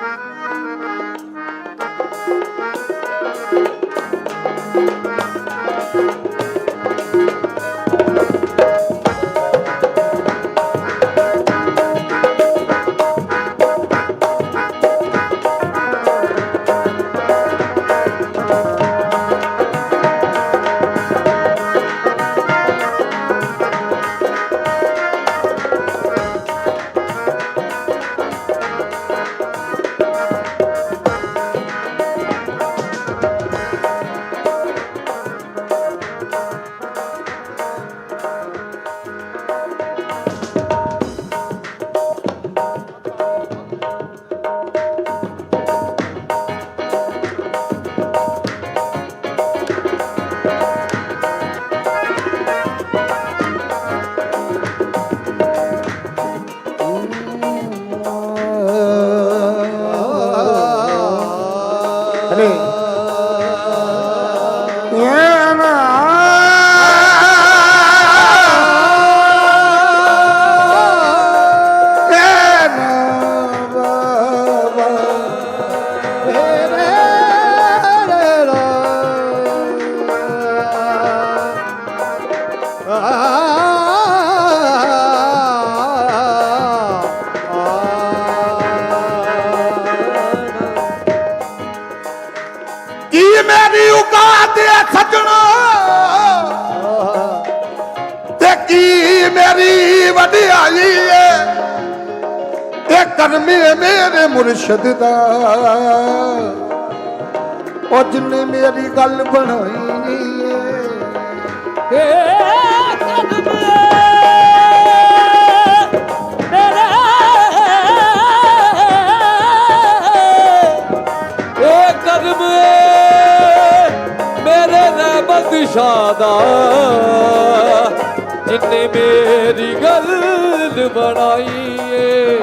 Bye. ਕੀ ਮੇਰੀ ਔਕਾਤ ਹੈ ਸੱਜਣਾ? ਤੇ ਕੀ ਮੇਰੀ ਵਡਿਆਈ ਹੈ ਤੇ ਕਰਮੇ ਮੇਰੇ ਮੁਰਸ਼ਦ ਦਾ। ਉਹ ਜਿਨੇ ਮੇਰੀ ਗੱਲ ਬਣਾਈ ਹੈ ਇਹ ਰਹਿਮਤ ਸ਼ਾਦਾ। ਜਿੰਨੇ ਮੇਰੀ ਗੱਲ ਬਣਾਈ ਏ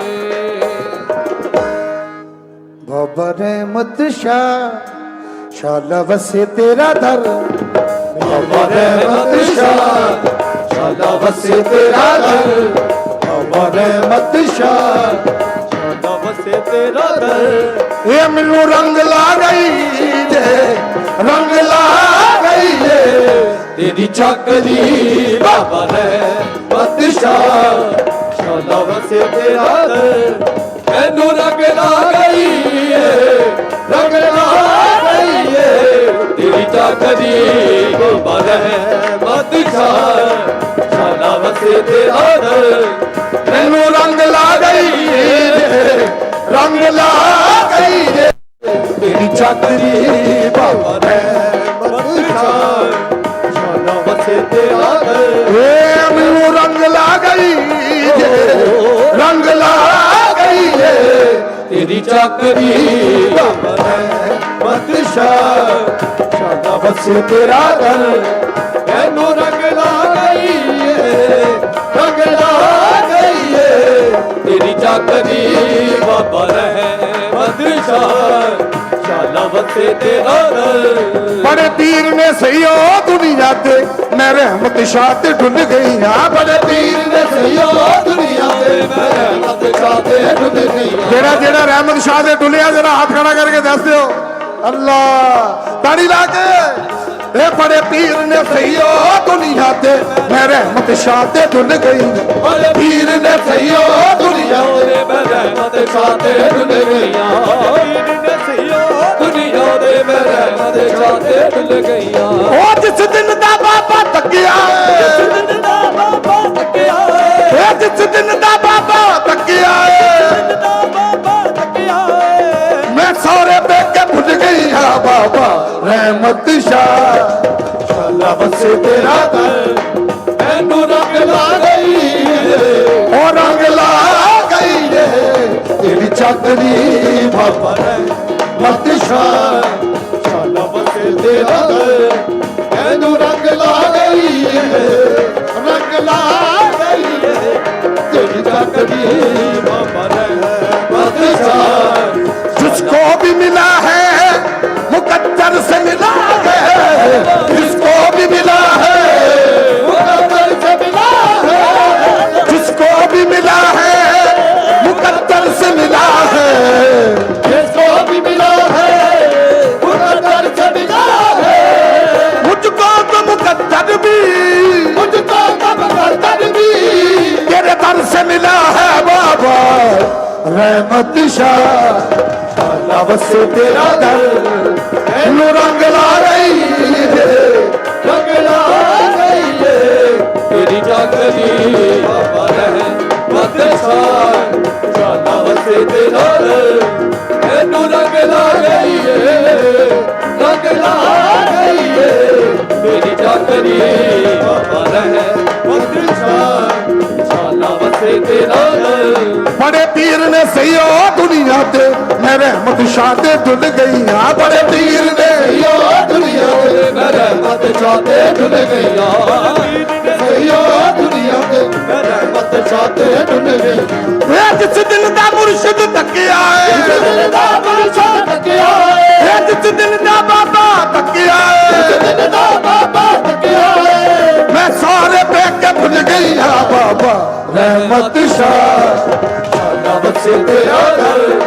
ਬਾਬਾ ਰਹਿਮਤ ਸ਼ਾਹ ਸ਼ਾਲਾ ਵਸੇ ਤੇਰਾ ਦਰ ਬਾਬਾ ਰਹਿਮਤ ਸ਼ਾਹ ਸ਼ਾਲਾ ਵਸੇ ਤੇਰਾ ਦਰ ਬਾਬਾ ਰਹਿਮਤ ਸ਼ਾਹ ਸ਼ਾਦਾ ਤੇਰਾ ਦਰ ਇਹ ਮੈਨੂੰ ਰੰਗ ਲਾ ਗਈ ਜੇ, ਰੰਗ ਲਾ ਗਈ ਜੇ। ਤੇਰੀ ਚੱਕਦੀ ਬਾਬਾ ਰਹਿਮਤ ਸ਼ਾਹ ਸ਼ਾਦਾ ਵਸੇ ਤੇਰਾ ਦਰ ਮੈਨੂੰ ਰੰਗ ਲਾ ਗਈ ਏ ਰੰਗ ਲਾ ਗਈ ਏ ਤੇਰੀ ਚੱਕਦੀ ਬਾਬਾ ਰਹਿਮਤ ਸ਼ਾਹ ਸ਼ਾਦਾ ਵਸੇ ਤੇਰਾ ਦਰ ਮੈਨੂੰ ਰੰਗ ਲਾ ਗਈ ਜੇ ਤੇਰੀ ਚੱਕਦੀ ਬਾਬਾ ਰਹਿਮਤ ਸ਼ਾਹ ਸ਼ਾਦਾ ਵਸੇ ਤੇਰਾ ਦਰ ਏ ਮੈਨੂੰ ਰੰਗ ਲਾ ਗਈ ਜੇ ਰੰਗ ਲਾ ਗਈ ਜੇ ਤੇਰੀ ਚੱਕਰੀ ਬਾਬਾ ਰਹਿਮਤ ਸ਼ਾਹ ਸ਼ਾਦਾ ਵਸੇ ਤੇਰਾ ਦਰ ਮੈਨੂੰ ਰੰਗ ਲਾ ਗਈ ਏ। ਰੰਗ ਲਾ ਗਈ ਏ। ਤੇਰੀ ਚੱਕਰੀ ਬਾਬਾ ਤੇਰਾ ਦਰ ਬੜੇ ਪੀਰ ਨੇ ਸਈਓ ਦੁਨੀਆ ਤੇ ਮੈਂ ਰਹਿਮਤ ਸ਼ਾਹ ਤੇ ਡੁੱਲ ਗਈ ਆ ਬੜੇ ਪੀਰ ਨੇ ਸਈਓ ਦੁਨੀਆ ਤੇ ਮੈਂ ਰਹਿਮਤ ਸ਼ਾਹ ਤੇ ਡੁੱਲ ਗਈ ਜਿਹੜਾ ਜਿਹੜਾ ਰਹਿਮਤ ਸ਼ਾਹ ਦੇ ਡੁੱਲਿਆ ਜਰਾ ਹੱਥ ਖੜਾ ਕਰਕੇ ਦੱਸ ਦਿਓ। ਅੱਲਾ ਤਾੜੀ ਲਾ ਕੇ। ਇਹ ਬੜੇ ਪੀਰ ਨੇ ਸਈਓ ਦੁਨੀਆ ਤੇ ਮੈਂ ਰਹਿਮਤ ਸ਼ਾਹ ਤੇ ਡੁੱਲ ਗਈ ਬੜੇ ਪੀਰ ਨੇ ਸਈਓ ਦੁਨੀਆ ਤੇ ਮੈਂ ਰਹਿਮਤ ਸ਼ਾਹ ਤੇ ਡੁੱਲ ਗਈਆਂ। ਪੀਰ ਨੇ ਸਈਓ ਦੁਨੀਆ ਦੇ ਮੈਂ ਰਹਿਮਤ ਸ਼ਾਹ ਤੇ ਡੁੱਲ ਗਈਆਂ। ਉਹ ਜਿਸ ਦਿਨ ਦਾ ਬਾਬਾ ਤੱਕਿਆ ਜਿੰਦ ਦਾ ਬਾਬਾ ਤੱਕਿਆ ਇਹ ਜਿਸ ਦਿਨ ਦਾ ਬਾਬਾ ਤੱਕਿਆ ਦਾ ਮੈਂ ਸਾਰੇ ਬੇਕੇ ਭੁੱਲ ਗਈ ਹਾਂ ਬਾਬਾ ਰਹਿਮਤ ਸ਼ਾਹ। ਸ਼ਾਲਾ ਵਸੇ ਤੇਰਾ ਦਰ ਮੈਨੂੰ ਰੰਗ ਲਾ ਗਈ ਉਹ ਰੰਗ ਲਾ ਗਈ ਤੇਰੀ ਚਾਕਰੀ ਬਾਬਾ ਰਹਿਮਤ ਤੈਨੂੰ ਰੰਗ ਲਾ ਗਈ ਰਹਿ ਬਦਸ਼ਾ ਰਹਿਮਤ ਸ਼ਾਹ ਤੇ ਡੁੱਲ ਗਈ ਆ ਬੜੇ ਪੀਰ ਨੇ। ਸਈਓ ਦੁਨੀਆ ਤੇ ਮੈਂ ਰਹਿਮਤ ਚਾਹਤੇ ਡੁੱਲ ਗਈਆਂ। ਸਈਓ ਦੁਨੀਆ ਤੇ ਮੈਂ ਰਹਿਮਤ ਚਾਹਤੇ ਡੁੱਲ ਗਈ ਇਹ ਜਿਸ ਦਿਲ ਦਾ ਮੁਰਸ਼ਿਦ ਤੱਕਿਆ ਏ। ਦਿਲ ਦਾ ਮਰਸ਼ਾ ਤੱਕਿਆ ਏ। ਇਹ ਜਿਸ ਦਿਲ ਦਾ ਬਾਬਾ ਤੱਕਿਆ ਏ। ਦਿਲ ਦਾ ਬਾਬਾ ਤੱਕਿਆ ਏ। ਮੈਂ ਸਾਰੇ ਵੇਖ ਕੇ ਭੁੱਲ ਗਈ ਆ ਬਾਬਾ। ਰਹਿਮਤ ਸ਼ਾਹ ਸਾਡਾ ਬਸੇ ਤੇਰਾ ਦਰ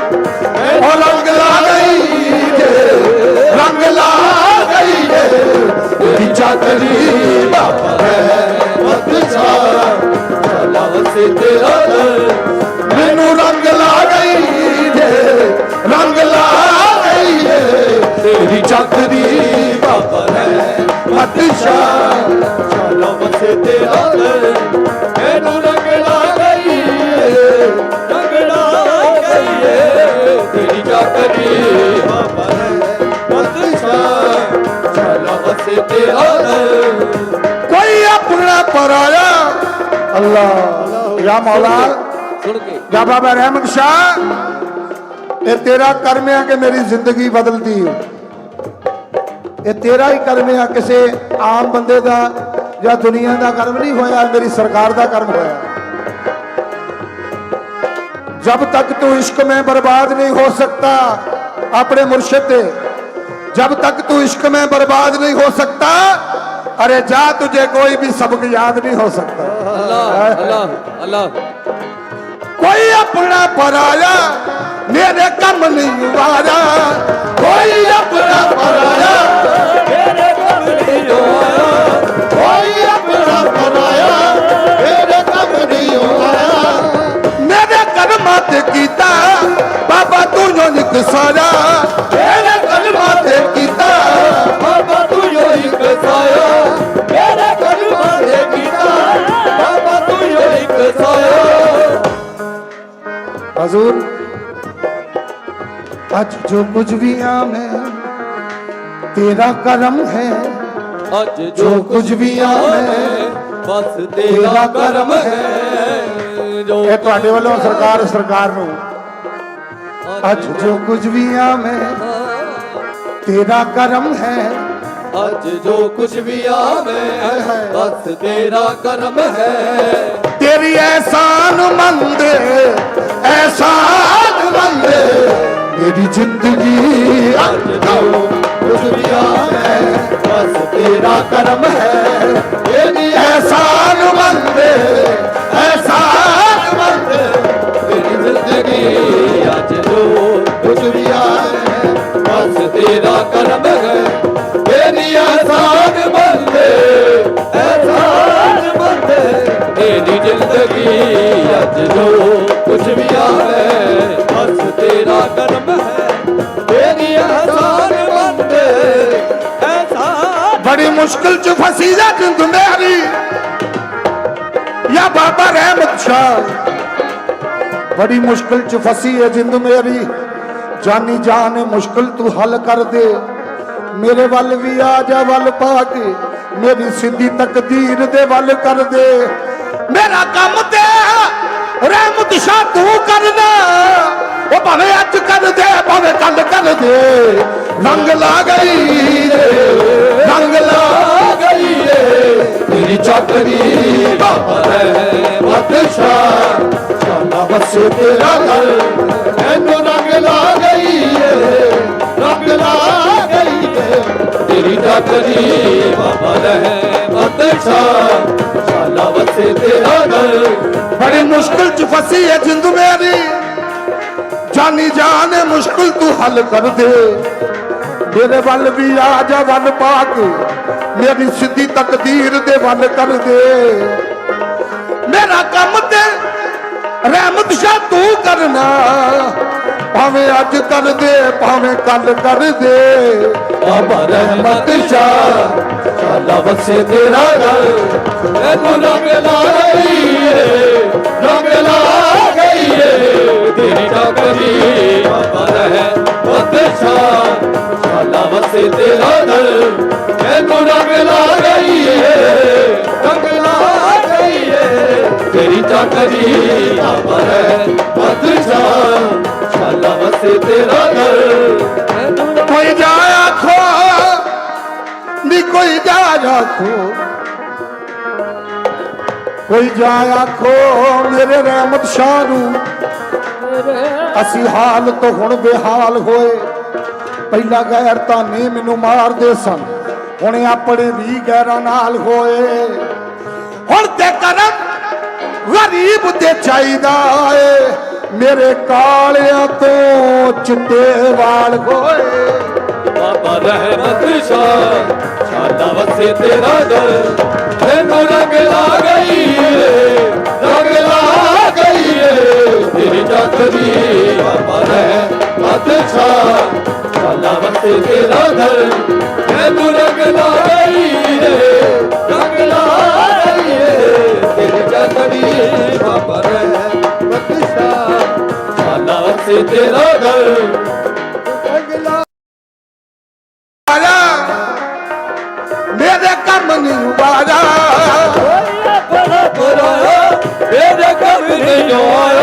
बाबा रहमत शाह ये तेरा कर्म है कि मेरी ज़िंदगी बदलती ये तेरा ही कर्म है किसी आम बंदे का या दुनिया का कर्म नहीं होया मेरी सरकार का कर्म होया। जब तक तू इश्क में बर्बाद नहीं हो सकता अपने मुर्शिद जब तक तू इश्क में बर्बाद नहीं हो सकता अरे जा तुझे कोई भी सबक याद नहीं हो सकता। अल्लाह अल्लाह अल्लाह। ਕੋਈ ਆਪਣਾ ਪਰਾਇਆ ਮੇਰੇ ਕੰਮ ਨਹੀਂ ਵਾਰਾ ਕੋਈ ਆਪਣਾ ਪਰਾਇਆ ਅੱਜ ਜੋ ਕੁਝ ਵੀ ਆ ਮੈਂ ਤੇਰਾ ਕਰਮ ਹੈ। ਅੱਜ ਜੋ ਕੁਝ ਵੀ ਆਵੇਂ ਬਸ ਤੇਰਾ ਕਰਮ ਹੈ। ਜੋ ਇਹ ਤੁਹਾਡੇ ਵੱਲੋਂ ਸਰਕਾਰ ਸਰਕਾਰ ਨੂੰ। ਅੱਜ ਜੋ ਕੁਝ ਵੀ ਆਵੇਂ ਤੇਰਾ ਕਰਮ ਹੈ। ਅੱਜ ਜੋ ਕੁਝ ਵੀ ਆਵੇ ਬਸ ਤੇਰਾ ਕਰਮ ਹੈ। ਤੇਰੀ ਐਸਾਨ ਮੰਦ ਐਸਾਨ ਮੰਦ ਮੇਰੀ ਜ਼ਿੰਦਗੀ ਅੱਜ ਜੋ ਕੁਝ ਵੀ ਆਵੇ ਬਸ ਤੇਰਾ ਕਰਮ ਹੈ। ਇਹਦੀ ਐਸਾਨ ਮੰਦ ਐਸਾਨ ਮੰਦ। ਤੇਰੀ ਜ਼ਿੰਦਗੀ ਅੱਜ ਜੋ ਕੁਝ ਵੀ ਆਵੇ ਬਸ ਤੇਰਾ ਕਰਮ ਹੈ। ਤੇਰੀ ਆਸਾਨ ਬੰਦੇ ਆਸਾਨ ਬੰਦੇ ਤੇਰੀ ਜ਼ਿੰਦਗੀ ਅੱਜ ਜੋ ਕੁਝ ਵੀ ਆਵੇ ਬੜੀ ਮੁਸ਼ਕਲ ਚ ਫਸੀ ਜਾ ਜਿੰਦ ਮੇਰੀ। ਯਾ ਬਾਬਾ ਰਹਿਮਤ ਸ਼ਾਹ। ਬੜੀ ਮੁਸ਼ਕਲ ਚ ਫਸੀ ਹੈ ਜਿੰਦ ਮੇਰੀ। ਜਾਨੀ ਜਾਨ ਮੁਸ਼ਕਲ ਤੂੰ ਹੱਲ ਕਰ ਦੇ। ਮੇਰੇ ਵੱਲ ਵੀ ਆ ਜਾ ਵੱਲ ਪਾ ਕੇ। ਮੇਰੀ ਸਿੱਧੀ ਤਕਦੀਰ ਦੇ ਵੱਲ ਕਰ ਦੇ। ਮੇਰਾ ਕੰਮ ਤੇ ਰਹਿਮਤ ਸ਼ਾਹ ਤੂੰ ਕਰਦਾ ਉਹ ਭਾਵੇਂ ਅੱਜ ਕਰ ਦੇ, ਭਾਵੇਂ ਕੱਲ ਕਰ ਦੇ। ਰੰਗ ਲਾ ਗਈ ਰੇ। ਰੰਗ ਲਾ ਗਈ ਏ ਤੇਰੀ ਚੱਕਰੀ ਬਾਬਾ ਹੈ ਬਾਦਸ਼ਾਹ ਚਾਲਾ ਬਸ ਤੇਰਾ ਦਰ ਮੈਨੂੰ ਰੰਗ ਲਾ ਗਈ ਏ ਰੰਗ ਲਾ ਗਈ ਏ ਤੇਰੀ ਚੱਕਰੀ ਬਾਬਾ ਹੈ ਬਾਦਸ਼ਾਹ ਚਾਲਾ ਬਸ ਤੇਰਾ ਦਰ ਬੜੇ ਮੁਸ਼ਕਲ ਚ ਫਸੀ ਏ ਜਿੰਦ ਮੇਰੀ। ਜਾਨੀ ਜਾਨ ਮੁਸ਼ਕਲ ਤੂੰ ਹੱਲ ਕਰ ਦੇ। ਤੇਰੇ ਵੱਲ ਵੀ ਆ ਜਾ ਵੱਲ ਪਾ ਕੇ ਮੇਰੀ ਸਿੱਧੀ ਤਕਦੀਰ ਦੇ ਵੱਲ ਕਰ ਦੇ। ਮੇਰਾ ਕੰਮ ਤੇ ਰਹਿਮਤ ਸ਼ਾ ਤੂੰ ਕਰਨਾ। ਭਾਵੇਂ ਅੱਜ ਕਰ ਦੇ, ਭਾਵੇਂ ਕੱਲ ਕਰ ਦੇ। ਬਾਬਾ ਰਹਿਮਤ ਸ਼ਾ ਚਾਲਾ ਵਸੇ ਤੇਰਾ ਗਲ ਇਹ ਗੁਨਾਹ ਬੇਲਾ ਟਾਕਰੀ ਬਾਬਾ ਰਹਿਮਤ ਸ਼ਾਹ ਸ਼ਾਲਾ ਵਸੇ ਤੇਰਾ ਘਰ। ਕੋਈ ਜਾ ਆਖੋ, ਨੀ ਕੋਈ ਜਾ ਆਖੋ। ਕੋਈ ਜਾ ਆਖੋ, ਮੇਰੇ ਰਹਿਮਤ ਸ਼ਾਹ ਨੂੰ ਅਸੀਂ ਹਾਲ ਤੋਂ ਹੁਣ ਬੇਹਾਲ ਹੋਏ। ਪਹਿਲਾਂ ਗੈਰ ਤਾਂ ਨਹੀਂ ਮੈਨੂੰ ਮਾਰਦੇ ਸਨ, ਹੁਣ ਆਪਣੇ ਵੀ ਗੈਰਾਂ ਨਾਲ ਹੋਏ। ਹੁਣ ਤੇ ਕਰਮ ਗਰੀਬ ਤੇ ਚਾਹੀਦਾ ਏ। ਮੇਰੇ ਕਾਲਿਆਂ ਤੋਂ ਚਿੱਟੇ ਵਾਲ ਹੋਏ ਬਾਬਾ ਰਹਿਮਤ ਸ਼ਾਹ ਸ਼ਾਲਾ ਵਸੇ ਤੇਰਾ ਦਰ। ਤੈਨੂੰ ਰੰਗ ਲਾ ਗਈ ਏ, ਰੰਗ ਲਾ ਗਈ ਏ, ਤੇਰੀ ਚੱਕਰੀ ਬਾਬਾ ਰਹਿਮਤ ਸ਼ਾਹ ਸ਼ਾਲਾ ਵਸੇ ਤੇਰਾ ਦਰ। ਤੈਨੂੰ ਰੰਗ ਲਾ ਗਈ ਏ ਚੱਕਰੀ ਬਾਬਾ ਰਹਿਮਤ ਸ਼ਾਹ ਸ਼ਾਲਾ ਵਸੇ ਤੇਰਾ ਦਰ ਆਇਆ ਮੇਰੇ ਕੰਮ ਨਹੀਂ ਵਾਰਾ ਆਪਣਾ ਪਰਾਇਆ ਇਹਦੇ ਕੰਮ ਨਹੀਂ ਆਇਆ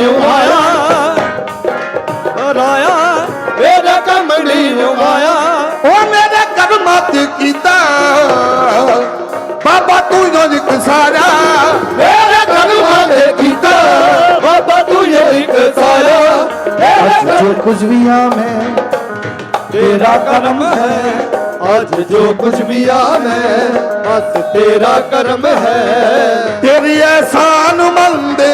ਕੰਮ ਨਹੀਂ ਆਇਆ ਪਰਾਇਆ ਮੇਰੇ ਕੰਮ ਨਹੀਂ ਆਇਆ ਉਹ ਮੇਰੇ ਕਰਮਾਂ ਤੇ ਕੀਤਾ। ਬਾਬਾ ਤੂੰ ਜੋ ਇੱਕ ਸਾਰਾ। ਮੇਰੇ ਕਰਮਾਂ ਨੇ ਕੀਤਾ। ਬਾਬਾ ਤੂੰ ਇਹ ਇੱਕ ਜੋ ਕੁਝ ਵੀ ਆ ਮੈਂ ਤੇਰਾ ਕਰਮ ਹੈ। ਅੱਜ ਜੋ ਕੁਝ ਵੀ ਆ ਮੈਂ ਬਸ ਤੇਰਾ ਕਰਮ ਹੈ। ਤੇਰੀ ਐਸਾਨ ਮੰਦੇ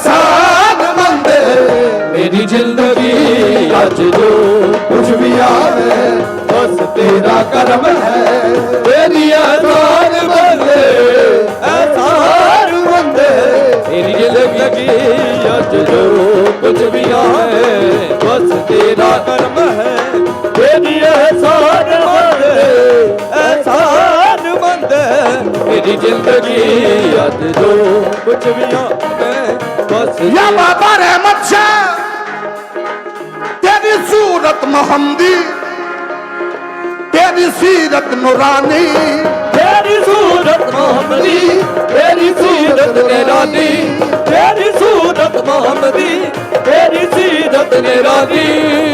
ਐਸਾਨ ਮੰਦੇ, ਮੇਰੀ ਜ਼ਿੰਦਗੀ ਅੱਜ ਜੋ ਕੁਝ ਵੀ ਆ ਬਸ ਤੇਰਾ ਕਰਮ ਹੈ। ਤੇਰੀ ਆਜ਼ਾਦ ਬੰਦੇ ਆਜ਼ਾਦ ਬੰਦੇ ਮੇਰੀ ਜ਼ਿੰਦਗੀ ਅੱਜ ਜੋ ਕੁਝ ਵੀ ਆ ਬਸ ਤੇਰਾ ਕਰਮ ਹੈ। ਤੇਰੀ ਆਜ਼ਾਦ ਬੰਦੇ ਆਜ਼ਾਦ ਬੰਦੇ ਮੇਰੀ ਜ਼ਿੰਦਗੀ ਅੱਜ ਜੋ ਕੁਝ ਵੀ ਆ या बाबा रहमत शाह तेरी सूरत मोहम्मदी तेरी सीरत नूरानी तेरी सूरत मोहम्मदी तेरी सूरत निरानी तेरी सूरत मोहम्मदी तेरी सीरत निरानी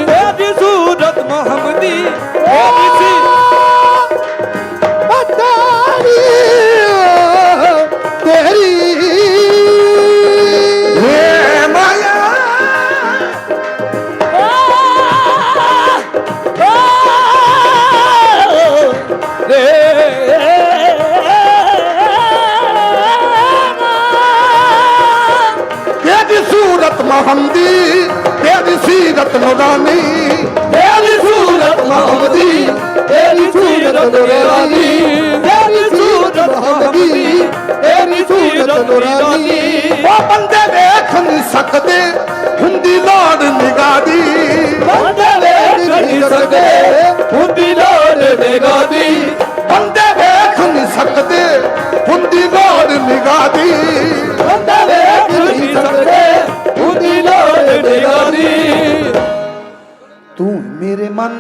ਮਰਦਾਨੀ ਤੇਰੀ ਸੂਰਤ ਮਹਮਦੀ ਤੇਰੀ ਸੂਰਤ ਨੂਰਾਨੀ। ਤੇਰੀ ਸੂਰਤ ਮਹਮਦੀ ਤੇਰੀ ਸੂਰਤ ਨੂਰਾਨੀ।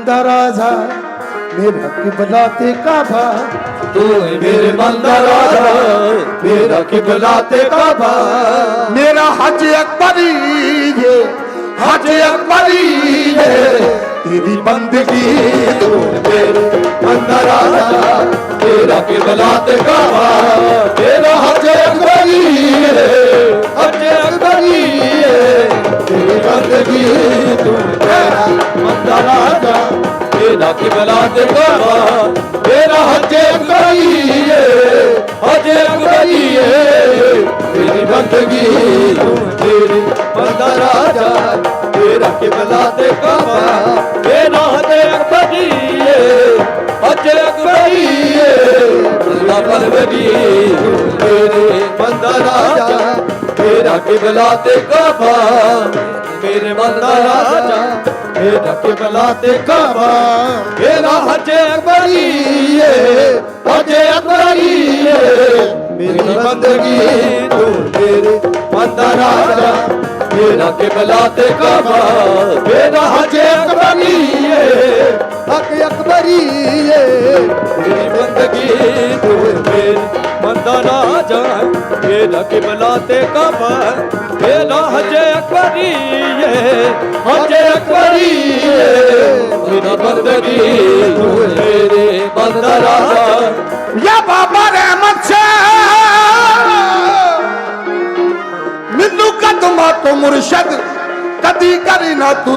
ਦਾ ਰਾਜਾ ਮੇਰਾ ਕਿਬਲਾ ਤੇ ਕਾਬਾ? ਤੂੰ ਹੈ ਮੇਰੇ ਮਨ ਦਾ ਰਾਜਾ ਮੇਰਾ ਕਿਬਲਾ ਤੇ ਕਾਬਾ? ਮੇਰਾ ਹਜ ਅਕਬਰੀ ਜੇ ਹਜ ਅਕਬਰੀ ਜੇ ਤੇਰੀ ਬੰਦਗੀ ਤੂੰ ਮੇਰੇ ਮਨ ਦਾ ਰਾਜਾ ਮੇਰਾ ਕਿਬਲਾ ਤੇ ਕਾਬਾ? ਯਾਦ ਕਰਾਂ ਮੇਰਾ ਹਜੇ ਕਰੀਏ ਹਜੇ ਕਰੀਏ। ਮੇਰੀ ਬੰਦਗੀ ਤੇਰੀ ਬੰਦਾ ਰਾਜਾ, ਤੇਰਾ ਕਿਬਲਾ ਤੇ ਕਾਬਾ ਮੇਰਾ ਹਜੇ ਕਰੀਏ ਹਜੇ ਕਰੀਏ। ਬੰਦਾ ਪਰਵਦੀ ਤੇਰੇ ਬੰਦਾ ਰਾਜਾ, ਤੇਰਾ ਕਿਬਲਾ ਤੇ ਕਾਬਾ ਮੇਰੇ ਬੰਦਾ ਰਾਜਾ मेरे बंदा राजा मेरा किबला ते काबा मेरा हज अकबरी है हज अकबरी है मेरी बंदगी तू मेरे बंदा राजा मेरा किबला ते काबा मेरा हज अकबरी है ਹਕ ਅਕਬਰੀਏ ਤੇਰੀ ਬੰਦਗੀ ਤੂੰ ਮੇਰ ਬੰਦਾ ਨਾ ਜਾਣ। ਇਹ ਨਾ ਕਿਬਲਾ ਤੇ ਕਾਬਾ ਇਹ ਨਾ ਹਜੇ ਅਕਬਰੀਏ। ਹਜੇ ਅਕਬਰੀਏ ਤੇਰੀ ਬੰਦਗੀ ਤੂੰ ਮੇਰੇ ਬੰਦਾ ਨਾ ਜਾਣ। ਯਾ ਬਾਬਾ ਰਹਿਮਤ ਸ਼ਾਹ। ਮੈਨੂੰ ਕਦਮਾਂ ਤੋਂ ਮੁਰਸ਼ਦ ਕਦੀ ਕਰੀ ਨਾ ਤੂੰ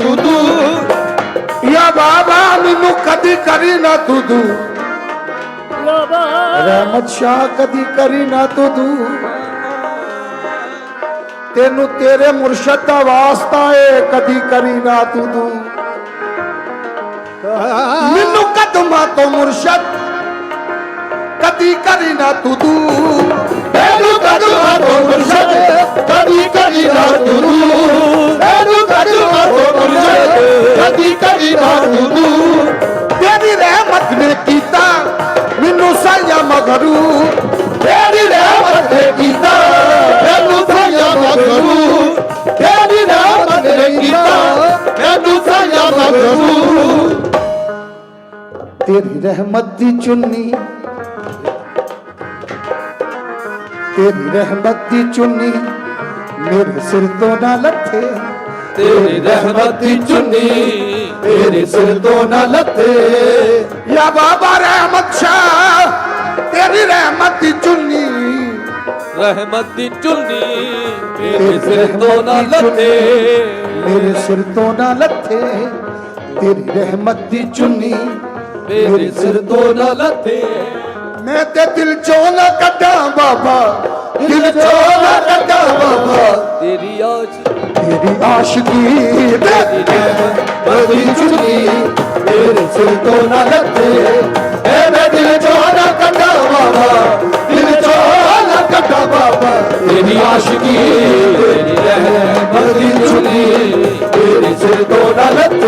ತುದು ಯಾ ಬಾಬಾ ನಿನ್ನು ಕದಿ ಕರಿನ ತುದು ਰਹਿਮਤ ਸ਼ਾਹ ਕਦੀ ਕਰੀ ਨਾ ਤੂੰ ਤੈਨੂੰ ਤੇਰੇ ਮੁਰਸ਼ਦ ਦਾ ਵਾਸਤਾ ਏ ਕਦੀ ਕਰੀ ਨਾ ਤੂੰ ਮੈਨੂੰ ਕਦਮਾਂ ਤੋਂ ਮੁਰਸ਼ਦ ਕਦੀ ਕਰੀ ਨਾ ਤੂੰ। ਦੂ ਮੈਨੂੰ ਕਦਮਾਂ ਮੁਰਸ਼ਦ ਕਦੀ ਕਦੀ ਨਾ। ਤੂੰ ਦੂਰ ਮੈਨੂੰ ਕਦਮਾਂ ਮੁਰਸ਼ਦ ਕਦੀ ਕਦੀ ਨਾ। ਤੂੰ ਤੇਰੀ ਰਹਿਮਤ ਨੇ ਕੀਤਾ, ਮੈਨੂੰ ਸਾਇਆ ਮਗਰੂ। ਤੇਰੀ ਰਹਿਮਤ ਨੇ ਕੀਤਾ, ਮੈਨੂੰ ਸਾਇਆ ਮਗਰੂ। ਤੇਰੀ ਰਹਿਮਤ ਨੇ ਕੀਤਾ, ਮੈਨੂੰ ਸਾਇਆ ਮਗਰੂ। ਤੇਰੀ ਰਹਿਮਤ ਦੀ ਚੁੰਨੀ ਤੇਰੀ ਰਹਿਮਤ ਦੀ ਚੁੰਨੀ ਮੇਰੇ ਸਿਰ ਤੋਂ ਨਾ ਲੱਥੇ। ਤੇਰੀ ਰਹਿਮਤ ਦੀ ਚੁੰਨੀ ਤੇਰੇ ਸਿਰ ਤੋਂ ਨਾ ਲੱਥੇ। ਯਾ ਬਾਬਾ ਰਹਿਮਤ ਸ਼ਾਹ ਤੇਰੀ ਰਹਿਮਤ ਦੀ ਚੁੰਨੀ। ਰਹਿਮਤ ਦੀ ਚੁੰਨੀ ਤੇਰੇ ਸਿਰ ਤੋਂ ਨਾ ਲੱਥੇ। ਮੇਰੇ ਸਿਰ ਤੋਂ ਨਾ ਲੱਥੇ। ਤੇਰੀ ਰਹਿਮਤ ਦੀ ਚੁੰਨੀ ਮੇਰੇ ਸਿਰ ਤੋਂ ਨਾ ਲੱਥੇ। ਮੈਂ ਤੇ ਦਿਲ ਚੋਂ ਨਾ ਕੱਢਾਂ ਬਾਬਾ। ਦਿਲ ਚੋਂ ਨਾ ਕੱਢਾਂ ਬਾਬਾ। ਤੇਰੀ ਆਜ ਤੇਰੀ ਆਸ਼ਕੀ ਤੇਰੀ ਦੀ ਚੁੰਨੀ ਮੇਰੇ ਸਿਰ ਤੋਂ ਨਾ ਲੱਥੇ ਐ ਮੈਂ ਦਿਲ ਚੋਂ ਨਾ ਕੱਢਾਂ ਬਾਬਾ। ਦਿਲ ਚੋਂ ਨਾ ਕੱਢਾਂ ਬਾਬਾ। ਤੇਰੀ ਆਸ਼ਕੀ ਤੇਰੀ ਦੀ ਚੁੰਨੀ ਮੇਰੇ ਸਿਰ ਤੋਂ ਨਾ ਲੱਥੇ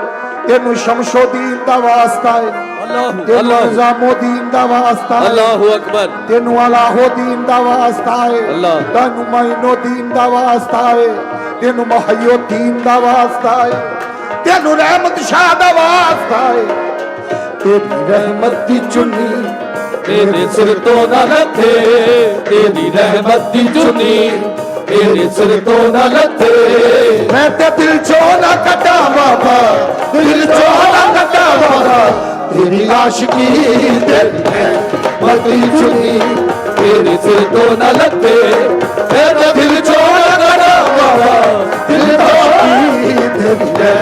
ਤੈਨੂੰ ਸ਼ਮਸ਼ੋਦੀਨ ਦਾ ਵਾਸਤਾ ਏ ਅੱਲਾਹੁ ਨਿਜ਼ਾਮੁਦੀਨ ਦਾ ਵਾਸਤਾ ਏ ਅੱਲਾਹੁ ਅਕਬਰ। ਤੈਨੂੰ ਅਲਾਹੁਦੀਨ ਦਾ ਵਾਸਤਾ ਅੱਲਾ। ਤੈਨੂੰ ਮਾਇਨੁਦੀਨ ਦਾ ਵਾਸਤਾ ਏ ਤੈਨੂੰ ਮਹਯੁਦੀਨ ਦਾ ਵਾਸਤਾ ਏ ਤੈਨੂੰ ਰਹਿਮਤ ਸ਼ਾਹ ਦਾ ਵਾਸਤਾ ਏ ਤੇਰੀ ਰਹਿਮਤ ਦੀ ਚੁੰਨੀ ਤੇਰੇ ਸਿਰ ਤੋਂ ਨਾ ਲੱਥੇ। ਤੇਰੀ ਰਹਿਮਤ ਦੀ ਚੁੰਨੀ ਤੇਰੇ ਸਿਰ ਤੋਂ ਨਾ ਲੱਥੇ। ਮੈਂ ਤੇ ਦਿਲ ਚੋਂ ਨਾ ਕੱਢਾਂ ਬਾਬਾ। ਦਿਲ ਚੋਂ ਨਾ ਕੱਢਾਂ ਬਾਬਾ ਤੇਰੀ ਆਸ਼ਿਕੀ ਤੇਰੀ ਹੈ ਮਤੀ ਚੁਣੀ ਤੇਰੇ ਸਿਰ ਤੋਂ ਨਾ ਲੱਥੇ ਮੈਂ ਤੇ ਦਿਲ ਚੋਂ ਨਾ ਕੱਢਾਂ ਬਾਬਾ ਦਿਲ ਚੋਂ ਤੇਰੀ ਹੈ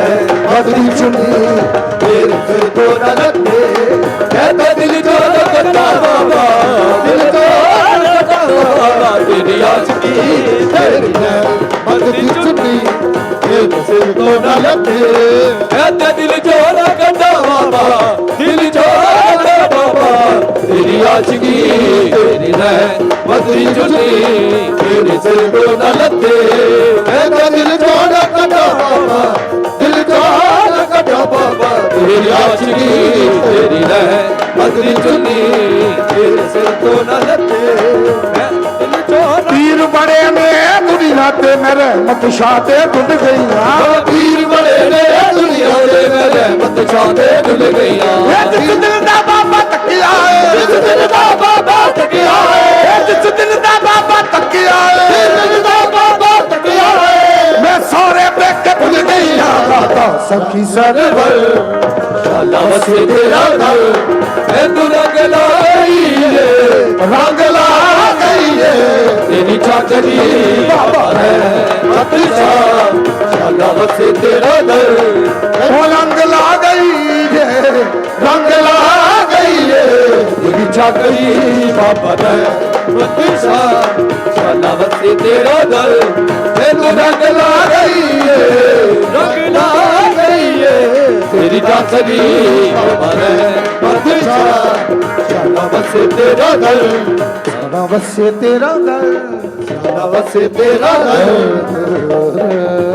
ਮਤੀ ਚੁਣੀ ਤੇਰੇ ਸਿਰ ਤੋਂ ਨਾ ਲੱਥੇ ਕਹਿੰਦਾ ਦਿਲ ਚੋਂ ਨਾ ਕੱਢਾ ਬਾਬਾ ਦਿਲ ਤੋਂ ਨਾ ਕੱਢਾ ਬਾਬਾ ਤੇਰੀ ਆਸ਼ਕੀ ਤੇਰੀ ਹੈ ਮਗਦੀ ਚੁੰਨੀ ਤੇਰੇ ਸਿਰ ਤੋਂ ਨਾ ਲੱਥੇ ਕਹਿੰਦਾ ਦਿਲ ਚੋਂ ਨਾ ਕੱਢਾ ਬਾਬਾ। ਦਿਲ ਚੋਂ ਨਾ ਕੱਢਾ ਬਾਬਾ। ਤੇਰੀ ਆਸ਼ਕੀ, ਤੇਰੀ ਹੈ ਮਗਦੀ ਚੁੰਨੀ ਤੇਰੇ ਦੁਨੀਆ ਤੇ ਮੇਰੇ ਮਤ ਸ਼ਾਹ ਤੇ ਟੁੱਟ ਗਈਆਂ ਪੀਰ ਬੜੇ ਨੇ ਦੁਨੀਆ ਦੇ ਮੈਂ ਰਹਿਮਤ ਛਾਤੇ ਡੁੱਲ ਗਈਆਂ। ਇਹ ਜਿਸ ਦਿਲ ਦਾ ਬਾਬਾ ਤੱਕਿਆ ਏ। ਜਿਸ ਦਿਨ ਦਾ ਬਾਬਾ ਤੱਕਿਆ ਇਹ ਏ ਜਿਸ ਦਿਲ ਦਾ ਬਾਬਾ ਤੱਕਿਆ ਏ। ਜਿਸ ਦਿਨ ਦਾ ਬਾਬਾ ਤੱਕਿਆ ਏ। ਮੈਂ ਸਾਰੇ ਪੇਕੇ ਭੁੱਲ ਗਈਆਂ। ਰਾਤਾਂ ਸਖੀ ਸਰਵਰ। ਅੱਲਾ ਵਸੇ ਤੇਰਾ ਘਰ ਐ ਤੂੰ ਰੰਗ ਲਾਈ ਏ। ਰੰਗ ਲਾ ਗਈ ਏ। ਤੇਰੀ ਹੈ ਮਤ ਛਾ ਵਸੇ ਤੇਰਾ ਘਰ ਉਹ ਰੰਗ ਲਾ ਗਈ ਏ ਰੰਗ ਲਾ ਗਈ ਏ ਤੇਰੀ ਚਾਕਰੀ ਬਾਬਾ ਹੈ ਮਤ ਛਾ ਵਸੇ ਤੇਰਾ ਘਰ ਐ ਰੰਗ ਲਾ ਗਈ ਏ ਰੰਗ ਲਾ ਗਈ ਏ ਤੇਰੀ ਚਾਕਰੀ ਬਾਬਾ ਹੈ ਮਤ ਛਾ ਵਸੇ ਤੇਰਾ ਘਰ ਸਦਾ ਵਸੇ ਤੇਰਾ ਦਰ ਅੱਲਾ ਵਸੇ ਤੇਰਾ ਘਰ